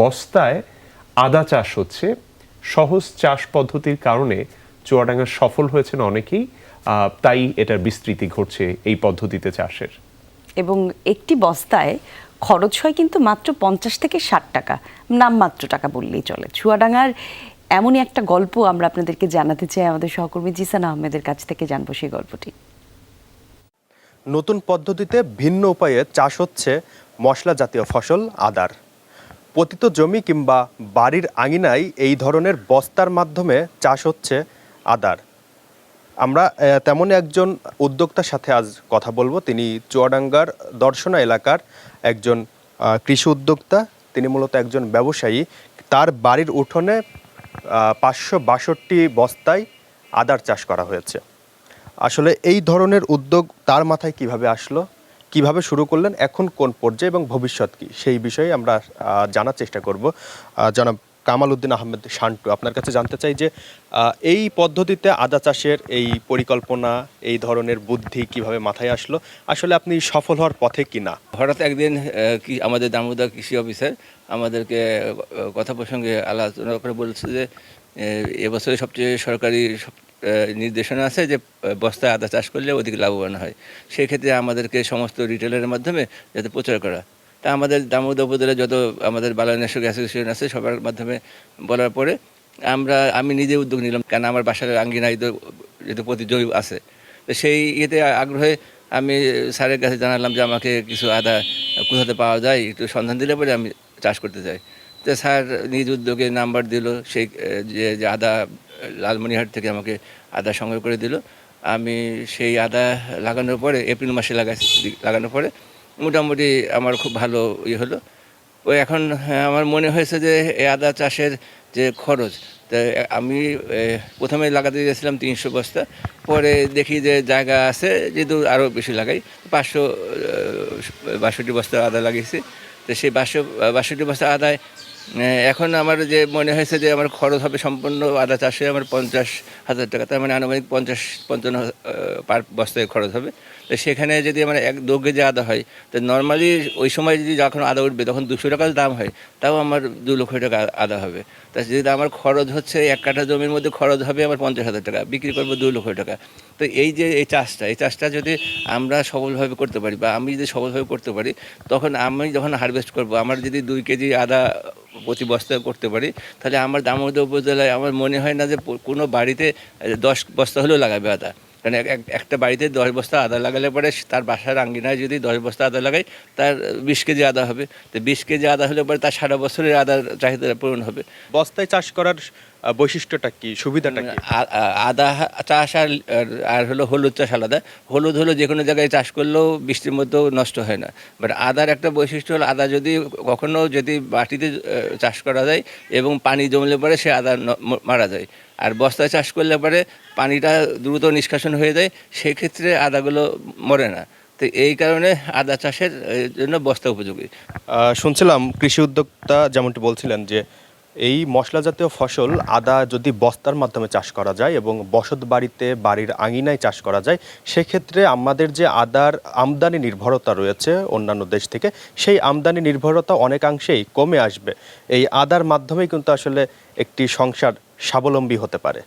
বস্তায় আদা চাষ হচ্ছে। সহজ চাষ পদ্ধতির কারণে চুয়াডাঙ্গা সফল হয়েছেন অনেকেই তাই এটার বিস্তৃতি ঘটছে এই পদ্ধতিতে চাষের। এবং একটি বস্তায় খরচ হয় কিন্তু মাত্র পঞ্চাশ থেকে ষাট টাকা নামমাত্র টাকা বললেই চলে। চুয়াডাঙ্গার এমনই একটা গল্প আমরা আপনাদেরকে জানাতে চাই আমাদের সহকর্মী জিসান আহমেদের কাছ থেকে জানব সেই গল্পটি। নতুন পদ্ধতিতে ভিন্ন উপায়ে চাষ হচ্ছে মশলা জাতীয় ফসল আদার। পতিত জমি কিংবা বাড়ির আঙিনায় এই ধরনের বস্তার মাধ্যমে চাষ হচ্ছে আদার। আমরা আহ, তেমনই একজন উদ্যোক্তার সাথে আজ কথা বলব। তিনি চুয়াডাঙ্গার দর্শনা এলাকার একজন কৃষি উদ্যোক্তা। তিনি মূলত একজন ব্যবসায়ী। তার বাড়ির উঠোনে পাঁচশো বাষট্টি বস্তায় আদার চাষ করা হয়েছে। আসলে এই ধরনের উদ্যোগ তার মাথায় কীভাবে আসলো? কীভাবে শুরু করলেন, এখন কোন পর্যায়ে এবং ভবিষ্যৎ কি? সেই বিষয়ে আমরা জানার চেষ্টা করব। জনাব কামাল উদ্দিন আহমেদ শান্টু। আপনার কাছে জানতে চাই যে এই পদ্ধতিতে আদা চাষের এই পরিকল্পনা, এই ধরনের বুদ্ধি কীভাবে মাথায় আসলো? আসলে আপনি সফল হওয়ার পথে কিনা? হঠাৎ একদিন কি, আমাদের দামোদর কৃষি অফিসার আমাদেরকে কথা প্রসঙ্গে আলোচনা করে বলছে যে এবছরে সবচেয়ে সরকারি নির্দেশনা আছে যে, বস্তায় আদা চাষ করলে অধিক লাভবান হয়। সেই ক্ষেত্রে আমাদেরকে সমস্ত রিটেলের মাধ্যমে যাতে প্রচার করা তা আমাদের দামোদর উপজেলায় যত আমাদের বালানেশ্বর অ্যাসোসিয়েশন আছে, সবার মাধ্যমে বলার পরে আমরা, আমি নিজে উদ্যোগ নিলাম, কেন আমার বাসার আঙ্গিনায় তো যেহেতু প্রতিযোগী আছে। তো সেই ইয়েতে আগ্রহে আমি স্যারের কাছে জানালাম যে আমাকে কিছু আদা কোথাতে পাওয়া যায়, একটু সন্ধান দিলে পরে আমি চাষ করতে চাই। তো স্যার নিজ উদ্যোগে নাম্বার দিল, সেই, যে আদা লালমনিহাট থেকে আমাকে আদা সংগ্রহ করে দিল। আমি সেই আদা লাগানোর পরে, এপ্রিল মাসে লাগাইছি, লাগানোর পরে মোটামুটি আমার খুব ভালো ইয়ে হলো। ওই এখন হ্যাঁ, আমার মনে হয়েছে যে এই আদা চাষের যে খরচ তা আমি প্রথমে লাগাতে গেছিলাম তিনশো বস্তা পরে দেখি যে জায়গা আছে যেহেতু আরও বেশি লাগাই পাঁচশো বাষট্টি বস্তা আদা লাগিয়েছি। তো সেই বাষট্টি বস্তা আদায় এখন আমার যে মনে হয়েছে যে আমার খরচ হবে সম্পূর্ণ আদা চাষে আমার পঞ্চাশ হাজার টাকা, তার মানে আনুমানিক পঞ্চাশ, পঞ্চান্ন পার বস্তায় খরচ হবে। তো সেখানে যদি আমার এক, দু কেজি আদা হয়, তো নর্মালি ওই সময় যদি যখন আদা উঠবে, তখন দুশো টাকার দাম হয়, তাও আমার দু লক্ষ টাকা আদা হবে। তা যদি আমার খরচ হচ্ছে এক কাঠা জমির মধ্যে খরচ হবে আমার পঞ্চাশ হাজার টাকা, বিক্রি করব দু লক্ষ টাকা। তো এই যে এই চাষটা এই চাষটা যদি আমরা সফলভাবে করতে পারি বা আমি যদি সফলভাবে করতে পারি, তখন আমি যখন হারভেস্ট করব, আমার যদি দুই কেজি আদা প্রতি বস্তা করতে পারি। তাহলে আমার দামোদর উপজেলায় আমার মনে হয় না যে কোনো বাড়িতে দশ বস্তা হলেও লাগাবে আদা। কারণ এক- এক- একটা বাড়িতে দশ বস্তা আদা লাগালে পরে তার বাসার আঙ্গিনায় যদি দশ বস্তা আদা লাগাই, তার বিশ কেজি আদা হবে। তো বিশ কেজি আদা হলে পরে তার সারা বছরের আদার চাহিদা পূরণ হবে। বস্তায় চাষ করার বৈশিষ্ট্যটা কি সুবিধাটা কি? আদা চাষ আর আর- হলো হলুদ চাষ আলাদা। হলুদ হলো যে কোনো জায়গায় চাষ করলেও বৃষ্টির মধ্যেও নষ্ট হয় না। বাট আদার একটা বৈশিষ্ট্য হলো আদা যদি কখনো যদি মাটিতে চাষ করা যায় এবং পানি জমলে পরে সে আদা ন- মারা যায়। আর বস্তায় চাষ করলে পরে পানিটা দ্রুত নিষ্কাশন হয়ে যায় সেক্ষেত্রে আদাগুলো মরে না। তো এই কারণে আদা চাষের জন্য বস্তা উপযোগী। শুনছিলাম কৃষি উদ্যোক্তা যেমনটি বলছিলেন যে এই মশলা জাতীয় ফসল আদা যদি বস্তার মাধ্যমে চাষ করা যায় এবং বসত বাড়িতে বাড়ির আঙিনায় চাষ করা যায়, সেক্ষেত্রে আমাদের যে আদার আমদানি নির্ভরতা রয়েছে অন্যান্য দেশ থেকে, সেই আমদানি নির্ভরতা অনেকাংশেই কমে আসবে। এই আদার মাধ্যমেই কিন্তু আসলে একটি সংসার স্বাবলম্বী হতে পারে।